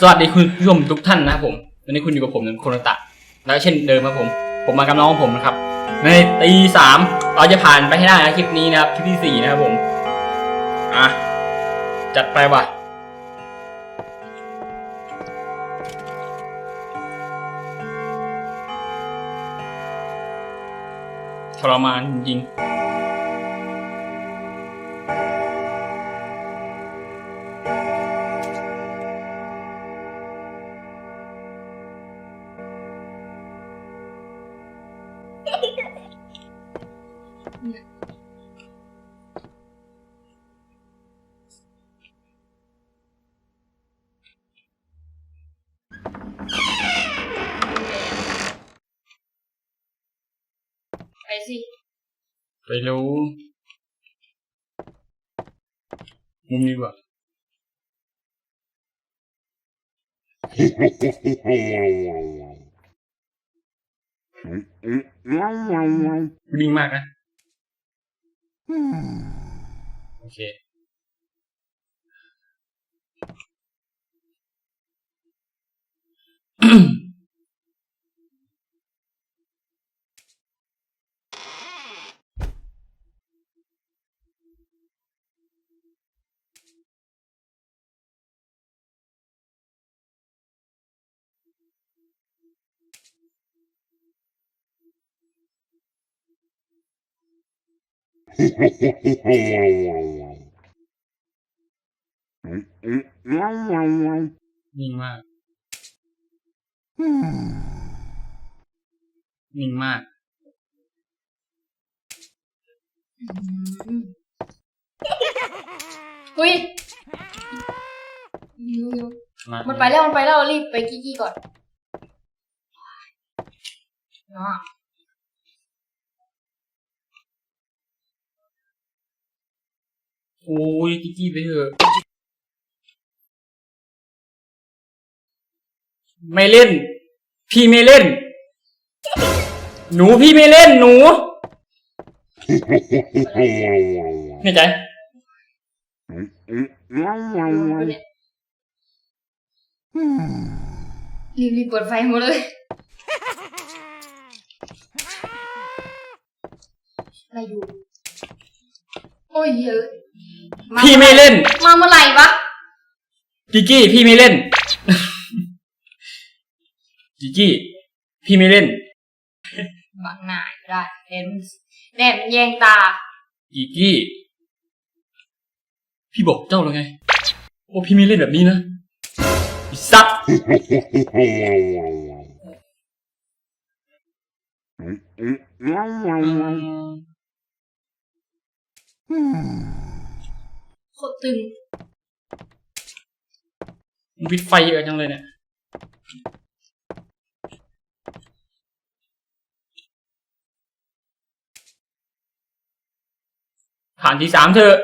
สวัสดีคุณผู้ชมทุกท่านนะครับผมวันนี้คุณอยู่กับผมโคโนตะ แล้วเช่นเดิมครับผม ผมมากับน้องของผมนะครับ ในตีสามเราจะผ่านไปให้ได้นะคลิปนี้นะครับคลิปที่สี่นะครับผม อะ จัดไปว่ะ ทรมานจริงๆ ไปสิไปรู้มุม นิ่งมากนะโอเค นิ่งมาก นิ่งมากอุ้ยยูยูมามันไปแล้วมันไปแล้วรีบไปกี้กี้ก่อนเนาะ โอ้ยกิกกี้ไปเถอะ ไม่เล่น พี่ไม่เล่น หนูพี่ไม่เล่นหนูไม่ใจรีบรีบเปิดไฟหมดเลย อะไรอยู่ โอ้ยเยอะาพี่ไม่เล่น มาเมื่อไหร่วะกิกกี้พี่ไม่เล่น กิกกี้ พี่ไม่เล่น บังหน้าก็ได้แดนแดนแยงตา กิกกี้ พี่บอกเจ้าแล้วไงว่าพี่ไม่เล่นแบบนี้นะไอ้สัตว์ โคตรตึงมึงปิดไฟเยอะจังเลยเนี่ย ผ่านที่สามเถอะ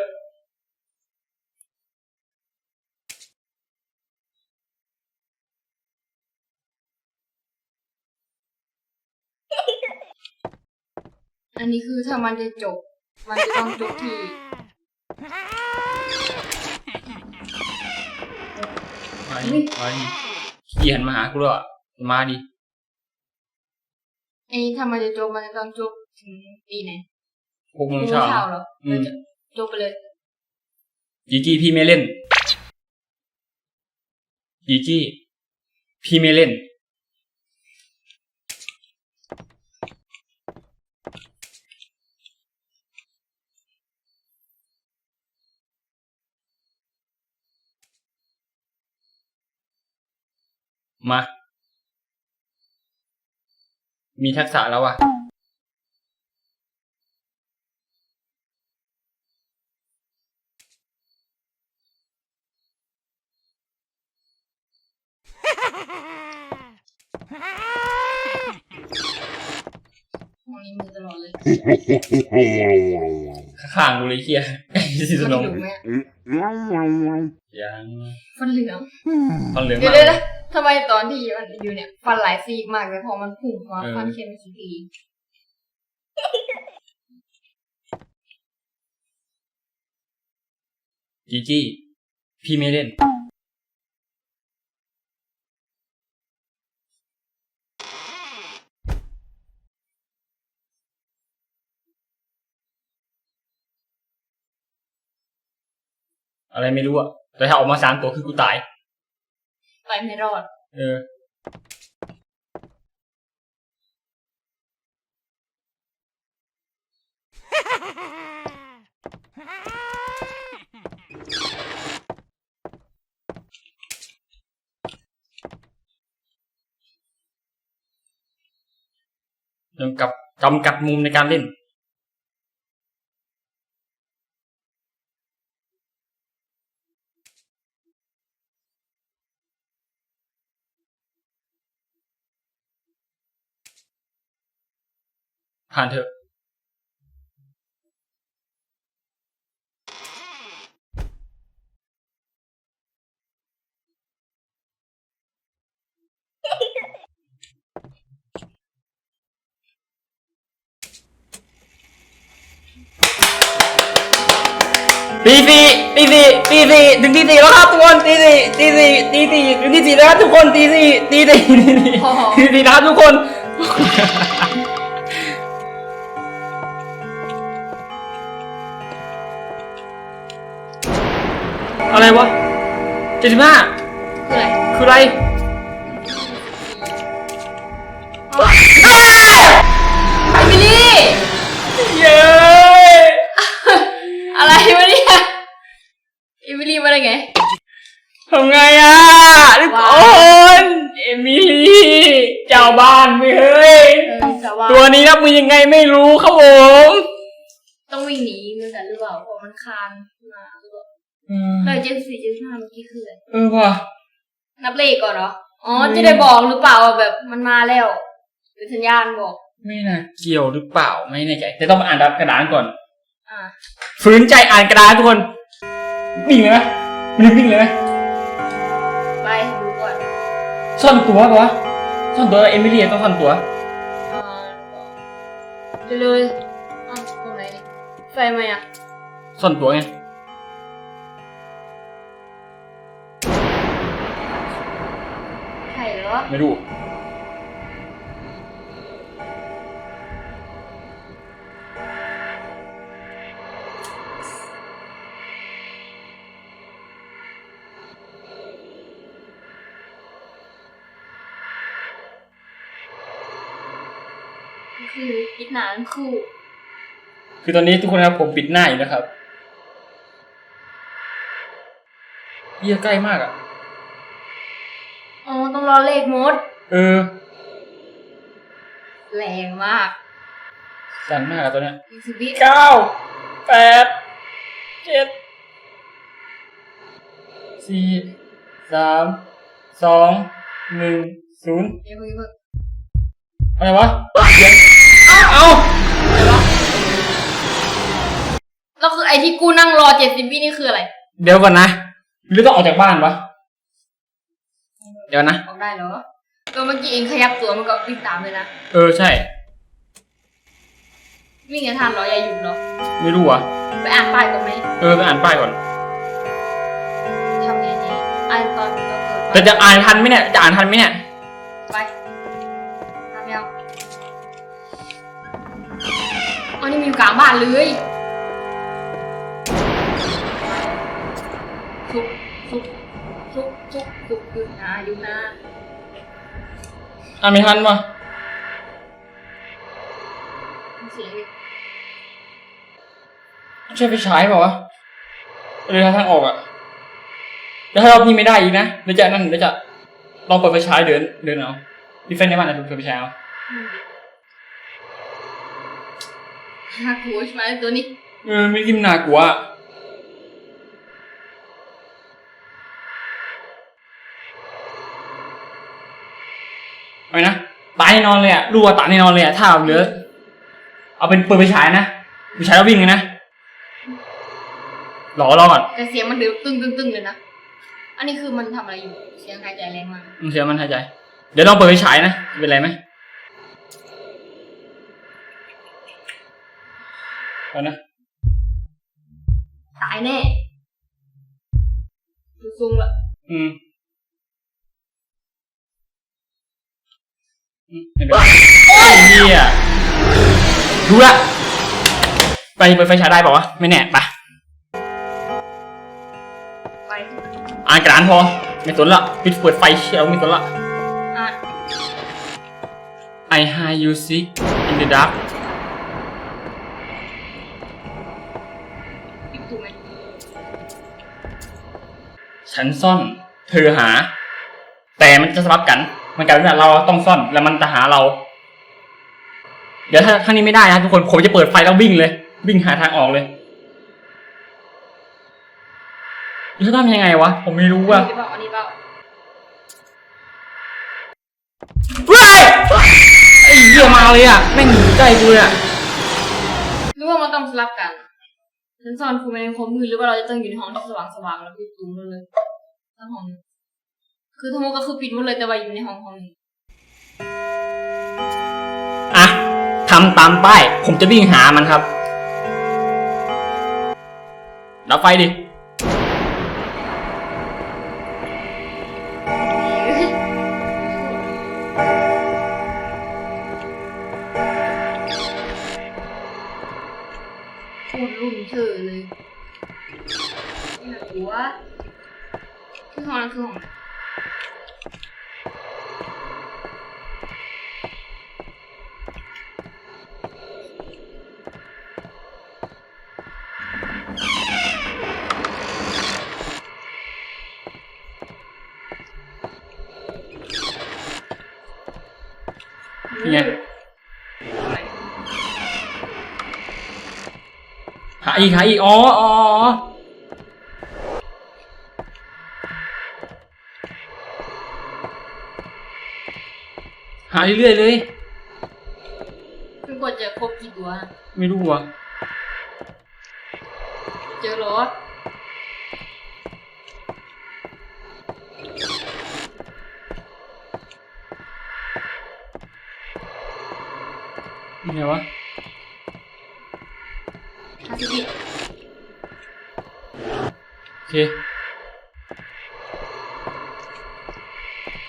อันนี้คือถ้ามันจะจบ มันจะต้องจบที่ มาดิมาดิขี้หันมาหากูด้วยอะมาดิไอ้ถ้ามันจะจบมันจะต้องจบถึงปีไหนหกโมงรู้เช้าเช้าเหรออืมเออจบไปเลยจีจี้พี่ไม่เล่นจีจี้พี่ไม่เล่น มา มีทักษะแล้วอะมองนี้มือตลอดเลยข้างกูเลยเคียไอ้สิสมันนมถูกไหมอะยังฟันเหลืองฟันเหลืองเดี๋ยวมากเดี๋ยว ทำไมตอนที่มันอยู่เนี่ย ฟันหลายซีมากแต่พอมันผุ่งมาฟันเค็มสีดีจีจี้พี่ไม่เล่น อะไรไม่รู้อะแต่ถ้าออกมาสามตัวคือกูตาย ไปไม่รอดเออจำกับจำกัดมุมในการเล่น ผ่านเถอะ ตีสี่ตีสี่ตีสี่ถึงตีสี่แล้วครับทุกคนตีสี่ตีสี่ตีสี่ถึงตีสี่แล้วครับทุกคนตีสี่ตีสี่ตีสี่โอ้โหตีสี่นะครับทุกคน อะไรวะเจ็ดสิบห้าคืออะไรคืออะไรไอมิลี่ เย้อะไรวะเนี่ยไอมิลี่มาได้ไง ทำไงอะทุกว้าคนเอมิลี่เจ้าบ้านไม่เฮ้ยเออแต่ว่าตัวนี้รับมือยังไงไม่รู้ครับผม ต้องวิ่งหนีเหมือนกันหรือเปล่าเพราะมันคานมาหรือเปล่าอืม เลยเจ็ดสี่เจ็ดห้าเมื่อกี้คืออะไรเออว่ะนับเลขก่อนเหรอ อ๋ออืมจะได้บอกหรือเปล่าว่าแบบมันมาแล้วหรือสัญญาณบอก ไม่น่าเกี่ยวหรือเปล่าไม่แน่ใจแต่ต้องมาอ่านกระดานก่อน อ่าฝืนใจอ่านกระดานทุกคนวิ่งเลยไหมมันวิ่งเลยไหมไปดูก่อนซ่อนตัวปะวะซ่อนตัวเอมิลี่ต้องซ่อนตัวอ่าไปเลยอะตรงไหนนี่ไฟไหมอะซ่อนตัวไง ไม่รู้มันคือปิดหนาทั้งคู่ คือตอนนี้ทุกคนครับผมปิดหน้าอยู่นะครับเยี่ยใกล้มากอะ อ๋อต้องรอเลขมด เออแรงมากสั่นมากอะตอนเนี้ยอีกสิบวิเก้าแปดเจ็ดสี่สามสองหนึ่งศูนย์เดี๋ยวเพิ่งเพิ่งอะไรวะเสียงเอ้าอะไรวะแล้วคือไอ้ที่กูนั่งรอเจ็ดสิบวินี่คืออะไร เดี๋ยวก่อนนะหรือต้องออกจากบ้านวะ เดี๋ยวนะ ออกได้เหรอตัวเมื่อกี้เองขยับตัวมันก็วิ่งตามเลยนะ เออใช่ วิ่งจะทันเหรออย่าหยุดเหรอ ไม่รู้อะ ไปอ่านป้ายก่อนไหมเออไปอ่านป้ายก่อน ทำไงดีอ่านตอนก็เกิดแต่จะอ่านทันไหมเนี่ย จะอ่านทันไหมเนี่ย ไปทำยังอ๋อนี่มีอยู่กลางบ้านเลยทุกทุก ทุกทุกทุกอยู่นะอยู่นะอ่านไม่ทันวะเสียงดิใช่ไปฉายเปล่าวะเลยหาทางออกอะเดี๋ยวถ้ารอบนี้ไม่ได้อีกนะเดี๋ยวจะนั่นเดี๋ยวจะลองเปิดไฟฉายเดินเดินเอาดิเฟนในบ้านนะเปิดไฟฉายเอาน่ากลัวใช่ไหมตัวนี้เออไม่กินน่ากลัวอะ ไปนะตายแน่นอนเลยอะรู้ว่าตายแน่นอนเลยอะถ้าเอาเหลือ เอาเป็นเปิดไฟฉายนะไฟฉายแล้ววิ่งเลยนะรอรอก่อนแต่เสียงมันดื้อตึ้งตึ้งตึ้งเลยนะ อันนี้คือมันทำอะไรอยู่ เสียงหายใจแรงมาก มึงเสียมันหายใจ เดี๋ยวลองเปิดไฟฉายนะ เป็นไรไหมเอานะ ตายแน่ดูซุงละอืมอืม ไม่เป็นไรโอ้ยเฮียรู้ละไปเปิดไฟฉายได้ป่าวะไม่แน่ปะอ่านกระดานพอ ไม่สนละปิดเปิดไฟเชียวไม่สนละ อ่าน I hide you sick in the dark ปิดถูกไหมฉันซ่อน เธอหา แต่มันจะสลับกัน มันกลายเป็นว่าเราต้องซ่อนแล้วมันจะหาเรา เดี๋ยวถ้าครั้งนี้ไม่ได้นะทุกคนผมจะเปิดไฟแล้ววิ่งเลย วิ่งหาทางออกเลยจะทำยังไงวะ ผมไม่รู้ว่าอันนี้เปล่าอันนี้เปล่าเฮ้ยไอ้เหี้ยมาเลยอะแม่งอยู่ใกล้กูเลยอะหรือว่ามันต้องสลับกันฉันซ่อนคุณไว้ในความมืดหรือว่าเราจะต้องอยู่ในห้องที่สว่างสว่างๆแล้วปิดตูมเลยทั้งห้อง คือทั้งหมดก็คือปิดหมดเลยแต่ว่าอยู่ในห้องห้องนึงอะทำตามป้าย ผมจะวิ่งหามันครับ ดับไฟดิ ไงอะไรหาอีกหาอีกอ๋ออ๋ออ๋อหาเรื่อยๆเลย คือกว่าจะครบกี่ตัว ไม่รู้อะ เจอเหรอ นี่ไงวะฮาซิบิโอเค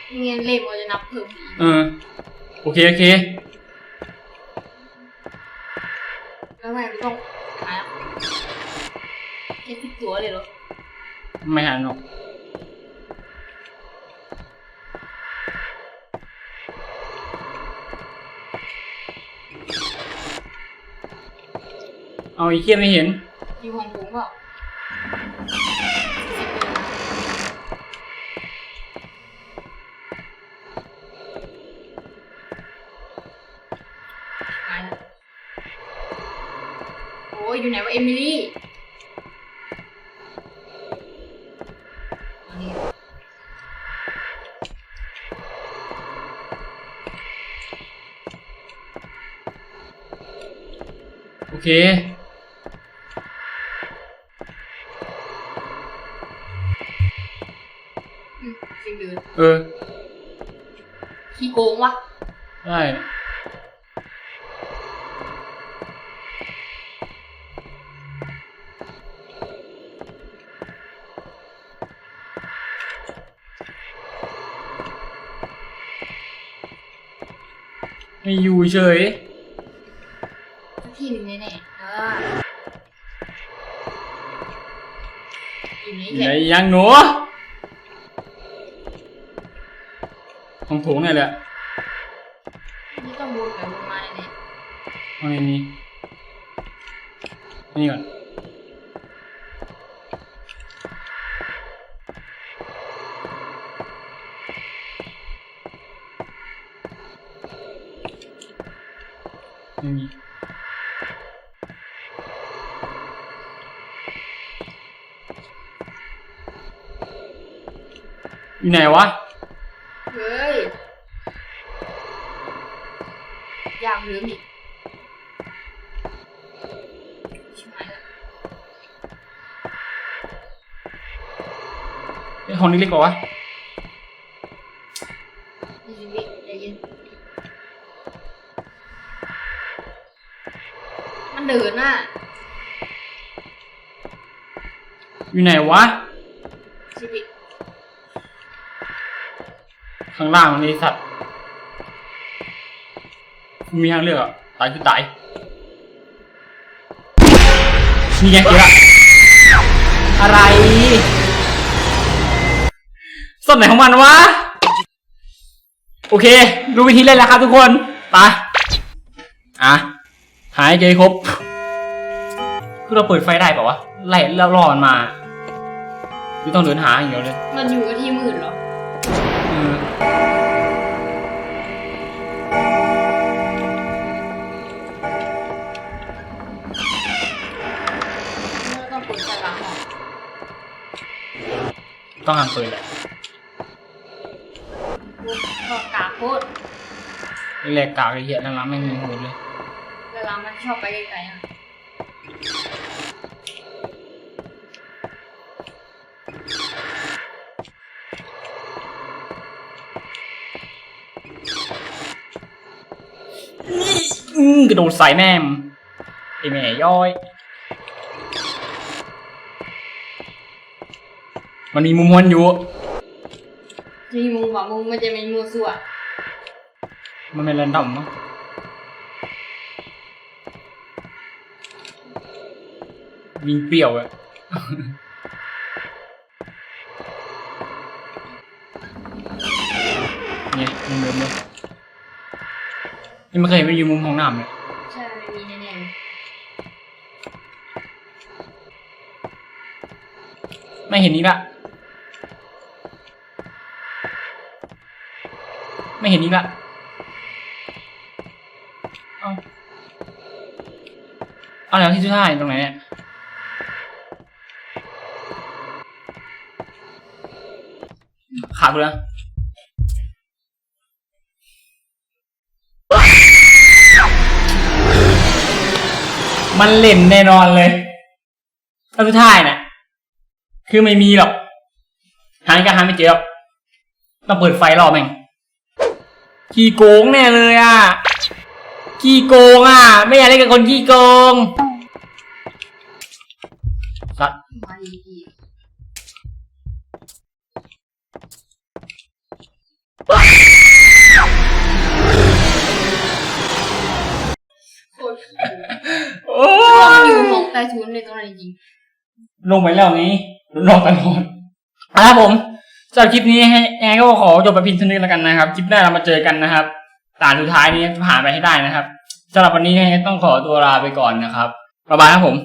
นี่ไงเลขมันจะนับเพิ่มอีกเออโอเค โอเค แล้วทำไมไม่ต้องหาแค่สิบตัวเลยเหรอ ไม่หันหรอก เอาไอ้เคียไม่เห็น อยู่ห้องผมเปล่าหายแล้วโอ้ยอยู่ไหนวะเอมิลี่อันนี้โอเค อืมจริงเดือเออขี้โกงวะได้ไม่อยู่เฉยสักที่หนึ่งแน่ๆเอออยู่นี่อยู่แค่ไหนยังหนู ของโถงเนี่ยแหละนี่ต้องวนไปวนมาแน่เอาในนี้นี่ก่อนไม่มีอยู่ไหนวะ ๆเฮ้ย อยากเหลืออีกชิบหายละไอ้ห้องนี้เล็กกว่าวะนี่ชีวิตใจเย็นมันเดินน่ะ อยู่ไหนวะชีวิตข้างล่างมันไอสัตว์ มีทางเลือกอะตายคือตายนี่ไงเจอละอะไรซ่อนไหนของมันวะ โอเค รู้วิธีเล่นแล้วครับทุกคนไปอะ หายใจครบคือเราเปิดไฟได้ป่าวะไล่แล้วรอมันมาคือต้องเดินหาอย่างเดียวเลย มันอยู่กับที่มืดเหรอเออ ปิดไฟหลังห้องต้องหันเปิดแหละก็กาโคตรแรกๆกากเลยเหี้ยหลังๆไม่มีหูเลยเวลามันชอบไปไกลๆอะอืมกระโดดใส่แม่มไอแม่ย้อย มันมีมุมมวนอยู่จะมีมุงว่ามุงมันจะมีมูสั่วมันเป็นแรนดอมมั้งวิ่งเปรี้ยวอะเนี่ยมุมเดิมเลยนี่มันเคยไปอยู่มุมห้องน้ำเลยใช่ไม่มีแน่ไม่เห็นนี้ละ ไม่เห็นนี้ละเอาเอาแล้วที่สุดท้ายตรงไหนเนี่ยขาดไปแล้วมันเล่นแน่นอนเลยแล้วสุดท้ายน่ะคือไม่มีหรอกหาก็หาไม่เจอหรอกต้องเปิดไฟรอแม่ง ขี้โกงแน่เลยอะขี้โกงอะ ไม่อยากเล่นกับคนขี้โกงสัตว์ๆมาดีดีโคตรโอ้เรายอยู่ห้องใต้ทุนในตรงนั้นจริงลงไปแล้วนี้รอตลอดอะครับผม สำหรับคลิปนี้ให้ยังไงก็ขอจบไปเพียงเท่านี้แล้วกันนะครับ คลิปหน้าเรามาเจอกันนะครับตานสุดท้ายนี้ผ่านไปให้ได้นะครับสำหรับวันนี้ยังไงต้องขอตัวลาไปก่อนนะครับบ๊ายบายครับผม